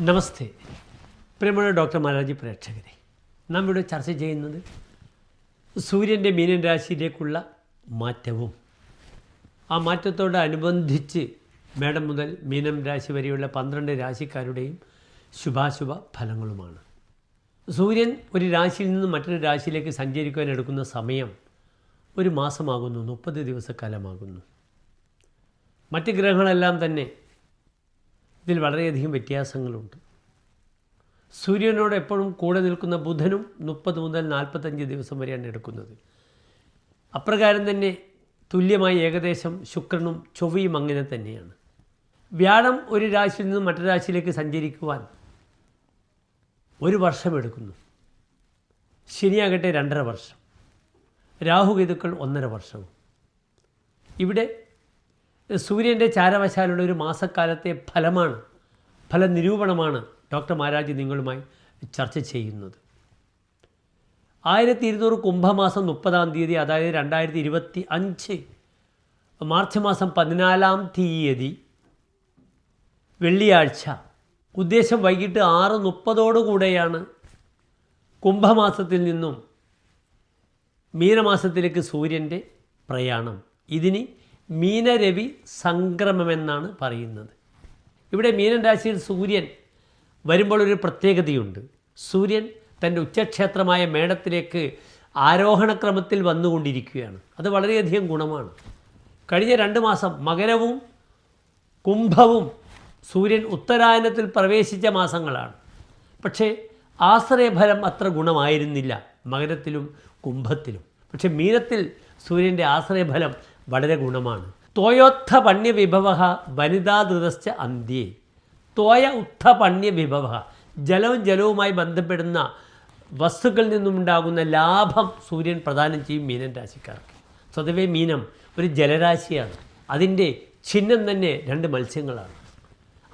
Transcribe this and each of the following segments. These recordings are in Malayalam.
നമസ്തേ. പ്രിയമുള്ള ഡോക്ടർ മാലാജി പ്രേക്ഷകരെ നാം ഇവിടെ ചർച്ച ചെയ്യുന്നത് സൂര്യന്റെ മീനൻ രാശിയിലേക്കുള്ള മാറ്റവും ആ മാറ്റത്തോടനുബന്ധിച്ച് മേടം മുതൽ മീനം രാശി വരെയുള്ള പന്ത്രണ്ട് രാശിക്കാരുടെയും ശുഭാശുഭ ഫലങ്ങളുമാണ്. സൂര്യൻ ഒരു രാശിയിൽ നിന്ന് മറ്റൊരു രാശിയിലേക്ക് സഞ്ചരിക്കുവാൻ എടുക്കുന്ന സമയം ഒരു മാസമാകുന്നു മുപ്പത് ദിവസക്കാലമാകുന്നു. മറ്റ് ഗ്രഹങ്ങളെല്ലാം തന്നെ ഇതിൽ വളരെയധികം വ്യത്യാസങ്ങളുണ്ട്. സൂര്യനോട് എപ്പോഴും കൂടെ നിൽക്കുന്ന ബുധനും മുപ്പത് മുതൽ നാൽപ്പത്തഞ്ച് ദിവസം വരെയാണ് എടുക്കുന്നത്. അപ്രകാരം തന്നെ തുല്യമായി ഏകദേശം ശുക്രനും ചൊവ്വയും അങ്ങനെ തന്നെയാണ്. വ്യാഴം ഒരു രാശിയിൽ നിന്ന് മറ്റൊരു രാശിയിലേക്ക് സഞ്ചരിക്കുവാൻ ഒരു വർഷം എടുക്കുന്നു. ശനിയാകട്ടെ രണ്ടര വർഷം. രാഹുകേതുക്കൾ ഒന്നര വർഷവും. ഇവിടെ സൂര്യന്റെ ചാരവശാലുള്ള ഒരു മാസക്കാലത്തെ ഫലമാണ് ഫലനിരൂപണമാണ് ഡോക്ടർ മാരാജ് നിങ്ങളുമായി ചർച്ച ചെയ്യുന്നത്. ആയിരത്തി ഇരുന്നൂറ് കുംഭമാസം മുപ്പതാം തീയതി അതായത് രണ്ടായിരത്തി ഇരുപത്തി അഞ്ച് മാർച്ച് മാസം പതിനാലാം തീയതി വെള്ളിയാഴ്ച ഉദ്ദേശം വൈകിട്ട് ആറ് മുപ്പതോടുകൂടെയാണ് കുംഭമാസത്തിൽ നിന്നും മീനമാസത്തിലേക്ക് സൂര്യന്റെ പ്രയാണം. ഇതിന് മീനരവി സംക്രമമെന്നാണ് പറയുന്നത്. ഇവിടെ മീനൻ രാശിയിൽ സൂര്യൻ വരുമ്പോൾ ഒരു പ്രത്യേകതയുണ്ട്. സൂര്യൻ തന്റെ ഉച്ചക്ഷേത്രമായ മേടത്തിലേക്ക് ആരോഹണക്രമത്തിൽ വന്നുകൊണ്ടിരിക്കുകയാണ്. അത് വളരെയധികം ഗുണമാണ്. കഴിഞ്ഞ രണ്ട് മാസം മകരവും കുംഭവും സൂര്യൻ ഉത്തരായനത്തിൽ പ്രവേശിച്ച മാസങ്ങളാണ്. പക്ഷേ ആശ്രയഫലം അത്ര ഗുണമായിരുന്നില്ല മകരത്തിലും കുംഭത്തിലും. പക്ഷേ മീനത്തിൽ സൂര്യന്റെ ആശ്രയഫലം വളരെ ഗുണമാണ്. തോയോത്ഥ പണ്യ വിഭവ വനിതാധൃതശ്ച അന്ത്യേ. തോയ ഉത്ഥ പണ്യ വിഭവ ജലവും ജലവുമായി ബന്ധപ്പെടുന്ന വസ്തുക്കളിൽ നിന്നുമുണ്ടാകുന്ന ലാഭം സൂര്യൻ പ്രദാനം ചെയ്യും മീനൻ രാശിക്കാർക്ക്. സ്വതവേ മീനം ഒരു ജലരാശിയാണ്. അതിന്റെ ചിഹ്നം തന്നെ രണ്ട് മത്സ്യങ്ങളാണ്.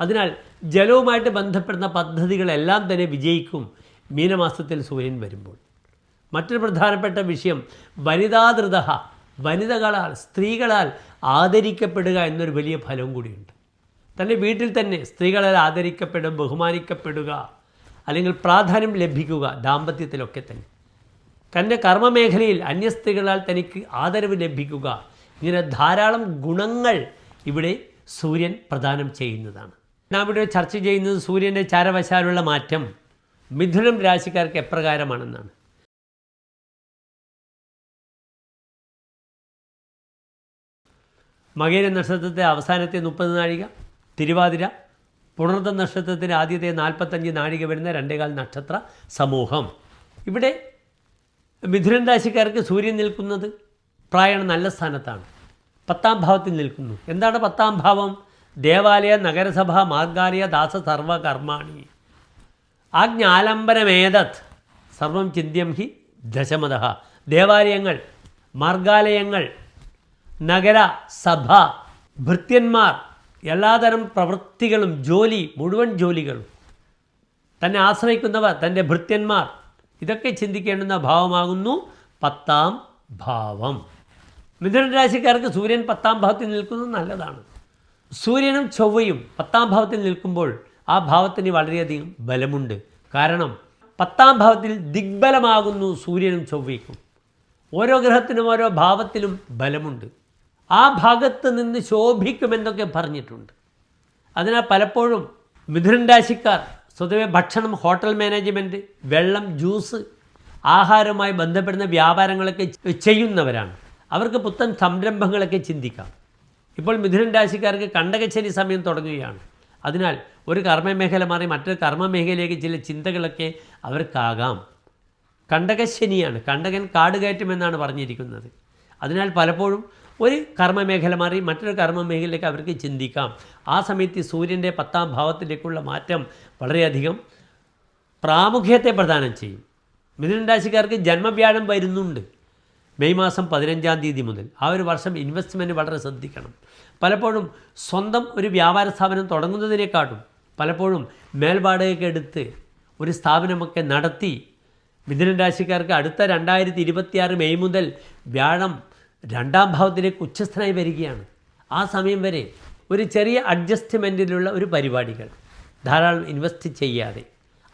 അതിനാൽ ജലവുമായിട്ട് ബന്ധപ്പെടുന്ന പദ്ധതികളെല്ലാം തന്നെ വിജയിക്കും മീനമാസത്തിൽ സൂര്യൻ വരുമ്പോൾ. മറ്റൊരു പ്രധാനപ്പെട്ട വിഷയം വനിതാധൃത വനിതകളാൽ സ്ത്രീകളാൽ ആദരിക്കപ്പെടുക എന്നൊരു വലിയ ഫലവും കൂടിയുണ്ട്. തന്റെ വീട്ടിൽ തന്നെ സ്ത്രീകളാൽ ആദരിക്കപ്പെടും ബഹുമാനിക്കപ്പെടുക അല്ലെങ്കിൽ പ്രാധാന്യം ലഭിക്കുക ദാമ്പത്യത്തിലൊക്കെ തന്നെ. തന്റെ കർമ്മമേഖലയിൽ അന്യ സ്ത്രീകളാൽ തനിക്ക് ആദരവ് ലഭിക്കുക. ഇങ്ങനെ ധാരാളം ഗുണങ്ങൾ ഇവിടെ സൂര്യൻ പ്രദാനം ചെയ്യുന്നതാണ്. നാം ഇവിടെ ചർച്ച ചെയ്യുന്നത് സൂര്യന്റെ ചാരവശാലുള്ള മാറ്റം മിഥുനം രാശിക്കാർക്ക് എപ്രകാരമാണെന്നാണ്. മകേര നക്ഷത്രത്തെ അവസാനത്തെ മുപ്പത് നാഴിക തിരുവാതിര പുണർത്ത നക്ഷത്രത്തിന് ആദ്യത്തെ നാൽപ്പത്തഞ്ച് നാഴിക വരുന്ന രണ്ടേകാൽ നക്ഷത്ര സമൂഹം. ഇവിടെ മിഥുനൻ രാശിക്കാർക്ക് സൂര്യൻ നിൽക്കുന്നത് പ്രായണ നല്ല സ്ഥാനത്താണ്. പത്താം ഭാവത്തിൽ നിൽക്കുന്നു. എന്താണ് പത്താം ഭാവം? ദേവാലയ നഗരസഭ മാർഗാലയ ദാസ സർവകർമാണി ആജ്ഞാലംബനമേതത് സർവം ചിന്ത്യം ഹി ദശമത. ദേവാലയങ്ങൾ മാർഗാലയങ്ങൾ നഗര സഭ ഭൃത്യന്മാർ എല്ലാതരം പ്രവൃത്തികളും ജോലി മുഴുവൻ ജോലികളും. തന്നെ ആശ്രയിക്കുന്നവർ തന്റെ ഭൃത്യന്മാർ. ഇതൊക്കെ ചിന്തിക്കേണ്ടുന്ന ഭാവമാകുന്നു പത്താം ഭാവം. മിഥുന രാശിക്കാർക്ക് സൂര്യൻ പത്താം ഭാവത്തിൽ നിൽക്കുന്നത് നല്ലതാണ്. സൂര്യനും ചൊവ്വയും പത്താം ഭാവത്തിൽ നിൽക്കുമ്പോൾ ആ ഭാവത്തിന് വളരെയധികം ബലമുണ്ട്. കാരണം പത്താം ഭാവത്തിൽ ദിഗ്ബലമാകുന്നു സൂര്യനും ചൊവ്വയ്ക്കും. ഓരോ ഗ്രഹത്തിനും ഓരോ ഭാവത്തിലും ബലമുണ്ട്. ആ ഭാഗത്ത് നിന്ന് ശോഭിക്കുമെന്നൊക്കെ പറഞ്ഞിട്ടുണ്ട്. അതിനാൽ പലപ്പോഴും മിഥുനൻ രാശിക്കാർ സ്വതവേ ഭക്ഷണം ഹോട്ടൽ മാനേജ്മെന്റ് വെള്ളം ജ്യൂസ് ആഹാരവുമായി ബന്ധപ്പെടുന്ന വ്യാപാരങ്ങളൊക്കെ ചെയ്യുന്നവരാണ്. അവർക്ക് പുത്തൻ സംരംഭങ്ങളൊക്കെ ചിന്തിക്കാം. ഇപ്പോൾ മിഥുനൻ രാശിക്കാർക്ക് കണ്ടകശനി സമയം തുടങ്ങുകയാണ്. അതിനാൽ ഒരു കർമ്മമേഖല മാറി മറ്റൊരു കർമ്മമേഖലയിലേക്ക് ചില ചിന്തകളൊക്കെ അവർക്കാകാം. കണ്ടകശനിയാണ്. കണ്ടകൻ കാട് കയറ്റുമെന്നാണ് പറഞ്ഞിരിക്കുന്നത്. അതിനാൽ പലപ്പോഴും ഒരു കർമ്മമേഖല മാറി മറ്റൊരു കർമ്മമേഖലയിലേക്ക് അവർക്ക് ചിന്തിക്കാം. ആ സമയത്ത് സൂര്യന്റെ പത്താം ഭാവത്തിലേക്കുള്ള മാറ്റം വളരെയധികം പ്രാമുഖ്യത്തെ പ്രദാനം ചെയ്യും. മിഥുനൻ രാശിക്കാർക്ക് ജന്മവ്യാഴം വരുന്നുണ്ട്. മെയ് മാസം പതിനഞ്ചാം തീയതി മുതൽ. ആ ഒരു വർഷം ഇൻവെസ്റ്റ്മെന്റ് വളരെ ശ്രദ്ധിക്കണം. പലപ്പോഴും സ്വന്തം ഒരു വ്യാപാര സ്ഥാപനം തുടങ്ങുന്നതിനെക്കാട്ടും പലപ്പോഴും മേൽവാടകയൊക്കെ എടുത്ത് ഒരു സ്ഥാപനമൊക്കെ നടത്തി മിഥുനൻ രാശിക്കാർക്ക് അടുത്ത രണ്ടായിരത്തി മെയ് മുതൽ വ്യാഴം രണ്ടാം ഭാവത്തിലേക്ക് ഉച്ചസ്ഥനായി വരികയാണ്. ആ സമയം വരെ ഒരു ചെറിയ അഡ്ജസ്റ്റ്മെന്റിലുള്ള ഒരു പരിപാടികൾ ധാരാളം ഇൻവെസ്റ്റ് ചെയ്യാതെ.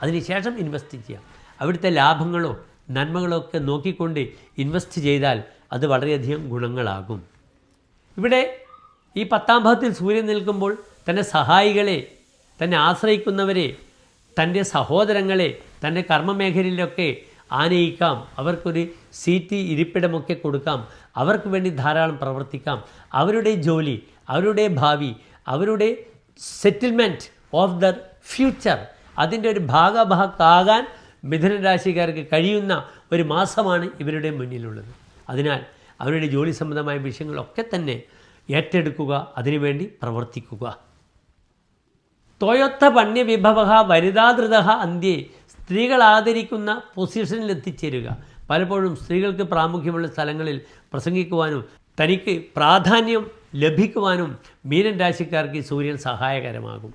അതിനുശേഷം ഇൻവെസ്റ്റ് ചെയ്യാം. അവിടുത്തെ ലാഭങ്ങളോ നന്മകളോ ഒക്കെ നോക്കിക്കൊണ്ട് ഇൻവെസ്റ്റ് ചെയ്താൽ അത് വളരെയധികം ഗുണങ്ങളാകും. ഇവിടെ ഈ പത്താം ഭാവത്തിൽ സൂര്യൻ നിൽക്കുമ്പോൾ തന്റെ സഹായികളെ തന്നെ ആശ്രയിക്കുന്നവരെ തന്റെ സഹോദരങ്ങളെ തന്റെ കർമ്മമേഖലയിലൊക്കെ ആനയിക്കാം. അവർക്കൊരു സീറ്റ് ഇരിപ്പിടമൊക്കെ കൊടുക്കാം. അവർക്ക് വേണ്ടി ധാരാളം പ്രവർത്തിക്കാം. അവരുടെ ജോലി അവരുടെ ഭാവി അവരുടെ സെറ്റിൽമെന്റ് ഓഫ് ദ ഫ്യൂച്ചർ അതിന്റെ ഒരു ഭാഗഭാക്കാകാൻ മിഥുന രാശിക്കാർക്ക് കഴിയുന്ന ഒരു മാസമാണ് ഇവരുടെ മുന്നിലുള്ളത്. അതിനാൽ അവരുടെ ജോലി സംബന്ധമായ വിഷയങ്ങളൊക്കെ തന്നെ ഏറ്റെടുക്കുക അതിനുവേണ്ടി പ്രവർത്തിക്കുക. തോയൊത്ത പണ്യവിഭവ വനിതാധൃത അന്ത്യേ. സ്ത്രീകൾ ആദരിക്കുന്ന പൊസിഷനിൽ എത്തിച്ചേരുക പലപ്പോഴും സ്ത്രീകൾക്ക് പ്രാമുഖ്യമുള്ള സ്ഥലങ്ങളിൽ പ്രസംഗിക്കുവാനും തനിക്ക് പ്രാധാന്യം ലഭിക്കുവാനും മീനൻ രാശിക്കാർക്ക് സൂര്യൻ സഹായകരമാകും.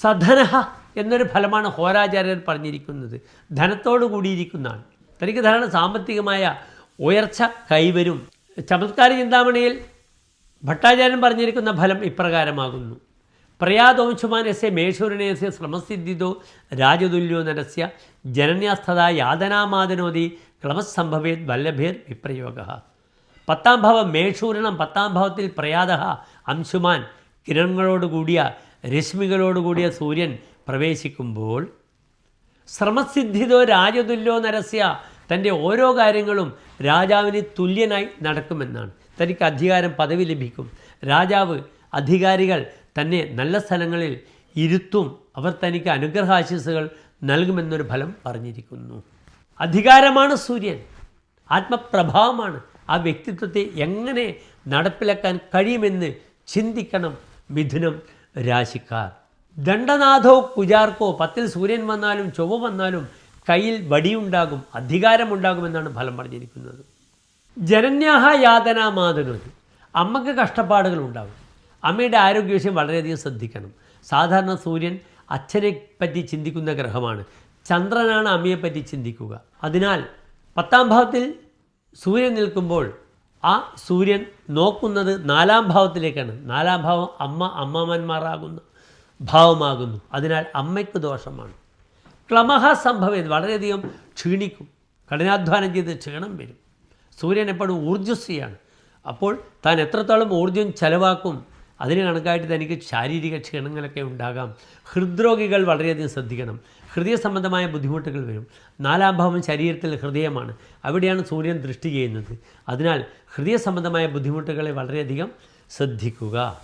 സധനഹ എന്നൊരു ഫലമാണ് ഹോരാചാര്യർ പറഞ്ഞിരിക്കുന്നത്. ധനത്തോടു കൂടിയിരിക്കുന്നതാണ്. തനിക്ക് ധാരണ സാമ്പത്തികമായ ഉയർച്ച കൈവരും. ചമത്കാര ചിന്താമണിയിൽ ഭട്ടാചാര്യൻ പറഞ്ഞിരിക്കുന്ന ഫലം ഇപ്രകാരമാകുന്നു. പ്രയാദോംശുമാനസ്യ മേഷൂരണയസ്യ ശ്രമസിദ്ധിതോ രാജതുല്യോ നരസ്യ ജനന്യാസ്ഥത യാതനാമാതനോതി ക്ലമസംഭവേത് വല്ലഭേർ വിപ്രയോഗ. പത്താം ഭാവം മേഷൂരണം പത്താം ഭാവത്തിൽ പ്രയാത അംശുമാൻ കിരണങ്ങളോടുകൂടിയ രശ്മികളോടുകൂടിയ സൂര്യൻ പ്രവേശിക്കുമ്പോൾ ശ്രമസിദ്ധിതോ രാജതുല്യോ നരസ്യ തന്റെ ഓരോ കാര്യങ്ങളും രാജാവിന് തുല്യനായി നടക്കുമെന്നാണ്. തനിക്ക് അധികാരം പദവി ലഭിക്കും. രാജാവ് അധികാരികൾ തന്നെ നല്ല സ്ഥലങ്ങളിൽ ഇരുത്തും. അവർ തനിക്ക് അനുഗ്രഹാശിസുകൾ നൽകുമെന്നൊരു ഫലം പറഞ്ഞിരിക്കുന്നു. അധികാരമാണ് സൂര്യൻ. ആത്മപ്രഭാവമാണ്. ആ വ്യക്തിത്വത്തെ എങ്ങനെ നടപ്പിലാക്കാൻ കഴിയുമെന്ന് ചിന്തിക്കണം മിഥുനം രാശിക്കാർ. ദണ്ഡനാഥോ കുജാർക്കോ പത്തിൽ സൂര്യൻ വന്നാലും ചൊവ്വ വന്നാലും കയ്യിൽ വടിയുണ്ടാകും അധികാരമുണ്ടാകുമെന്നാണ് ഫലം പറഞ്ഞിരിക്കുന്നത്. ജനന്യാഹ യാതന മാതനോതി അമ്മയ്ക്ക് കഷ്ടപ്പാടുകൾ ഉണ്ടാകും അമ്മയുടെ ആരോഗ്യവിഷയം വളരെയധികം ശ്രദ്ധിക്കണം. സാധാരണ സൂര്യൻ അച്ഛനെ പറ്റി ചിന്തിക്കുന്ന ഗ്രഹമാണ്. ചന്ദ്രനാണ് അമ്മയെപ്പറ്റി ചിന്തിക്കുക. അതിനാൽ പത്താം ഭാവത്തിൽ സൂര്യൻ നിൽക്കുമ്പോൾ ആ സൂര്യൻ നോക്കുന്നത് നാലാം ഭാവത്തിലേക്കാണ്. നാലാം ഭാവം അമ്മ അമ്മമാന്മാരാകുന്ന ഭാവമാകുന്നു. അതിനാൽ അമ്മയ്ക്ക് ദോഷമാണ്. ക്ലമഹ സംഭവം വളരെയധികം ക്ഷീണിക്കും. കഠിനാധ്വാനം ചെയ്ത് ക്ഷീണം വരും. സൂര്യൻ എപ്പോഴും ഊർജസ്വിയാണ്. അപ്പോൾ താൻ എത്രത്തോളം ഊർജം ചെലവാക്കും അതിന് കണക്കായിട്ട് തനിക്ക് ശാരീരിക ക്ഷീണങ്ങളൊക്കെ ഉണ്ടാകാം. ഹൃദ്രോഗികൾ വളരെയധികം ശ്രദ്ധിക്കണം. ഹൃദയ സംബന്ധമായ ബുദ്ധിമുട്ടുകൾ വരും. നാലാം ഭാവം ശരീരത്തിൽ ഹൃദയമാണ്. അവിടെയാണ് സൂര്യൻ ദൃഷ്ടി ചെയ്യുന്നത്. അതിനാൽ ഹൃദയ സംബന്ധമായ ബുദ്ധിമുട്ടുകളെ വളരെയധികം ശ്രദ്ധിക്കുക.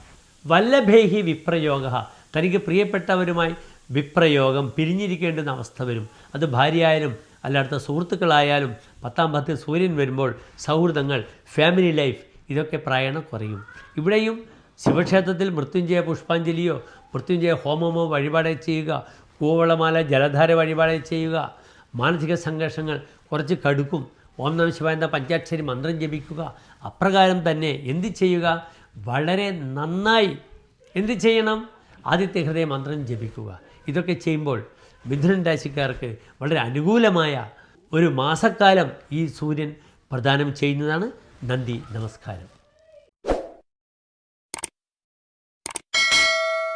വല്ലഭേഹി വിപ്രയോഗ. തനിക്ക് പ്രിയപ്പെട്ടവരുമായി വിപ്രയോഗം പിരിഞ്ഞിരിക്കേണ്ടുന്ന അവസ്ഥ വരും. അത് ഭാര്യയായാലും അല്ലാത്ത സുഹൃത്തുക്കളായാലും പത്താം പത്തിൽ സൂര്യൻ വരുമ്പോൾ സൗഹൃദങ്ങൾ ഫാമിലി ലൈഫ് ഇതൊക്കെ പ്രായണം കുറയും. ഇവിടെയും ശിവക്ഷേത്രത്തിൽ മൃത്യുഞ്ജയ പുഷ്പാഞ്ജലിയോ മൃത്യുഞ്ജയ ഹോമമോ വഴിപാട് ചെയ്യുക കൂവളമാല ജലധാര വഴിപാട് ചെയ്യുക മാനസിക സംഘർഷങ്ങൾ കുറച്ച് കടുക്കും ഓം നമ ശിവായ എന്ന പഞ്ചാക്ഷരി മന്ത്രം ജപിക്കുക അപ്രകാരം തന്നെ എന്ത് ചെയ്യുക? വളരെ നന്നായി എന്ത് ചെയ്യണം? ആദിത്യ ഹൃദയ മന്ത്രം ജപിക്കുക. ഇതൊക്കെ ചെയ്യുമ്പോൾ മിഥുനൻ രാശിക്കാർക്ക് വളരെ അനുകൂലമായ ഒരു മാസക്കാലം ഈ സൂര്യൻ പ്രദാനം ചെയ്യുന്നതാണ്. നന്ദി നമസ്കാരം.